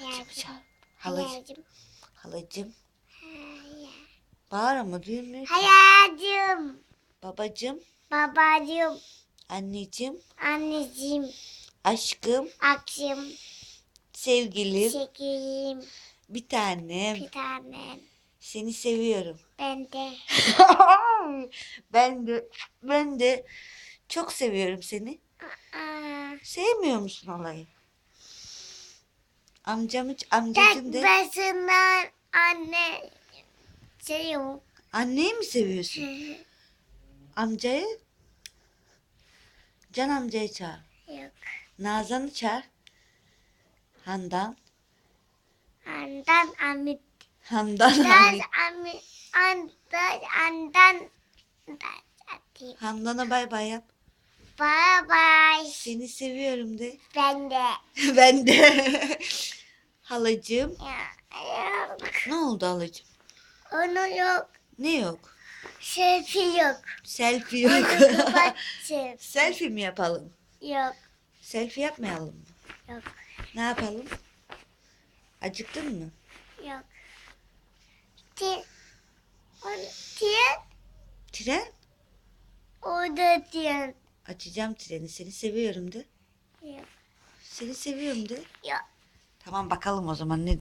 Halacım. Hayalcim. Halacım. Bağır ama duyulmuyor. ki. Hayalcim. Babacım. Babacım. Anneciğim. Anneciğim. Aşkım. Akşam. Sevgilim. Çekeyim. Bir tanem. Bir tanem. Seni seviyorum. Ben de. ben de ben de çok seviyorum seni. Aa, Sevmiyor musun olayı? Amcamı tek amcacım de başına anne şey yok. anneyi mi seviyorsun? Amcayı? Can amcayı çağır. yok. Nazan'ı çağır. Handan. Andan amit. Handan Dan Hamit. amit. Andan andan. Andan. Handan'a bay bay yap. Bye bye. Seni seviyorum de. Ben de. ben de. Halacığım. Ya, yok. Ne oldu halacığım? Onu yok. Ne yok? Selfie yok. Selfie yok. Selfie. Mi yapalım? Yok. Selfie yapmayalım mı? Yok. Ne yapalım? Acıktın mı? Yok. Tien. Tren? O da tien. Açacağım treni. Seni seviyorum de. Yok. Seni seviyorum de. Yok. Tamam bakalım o zaman ne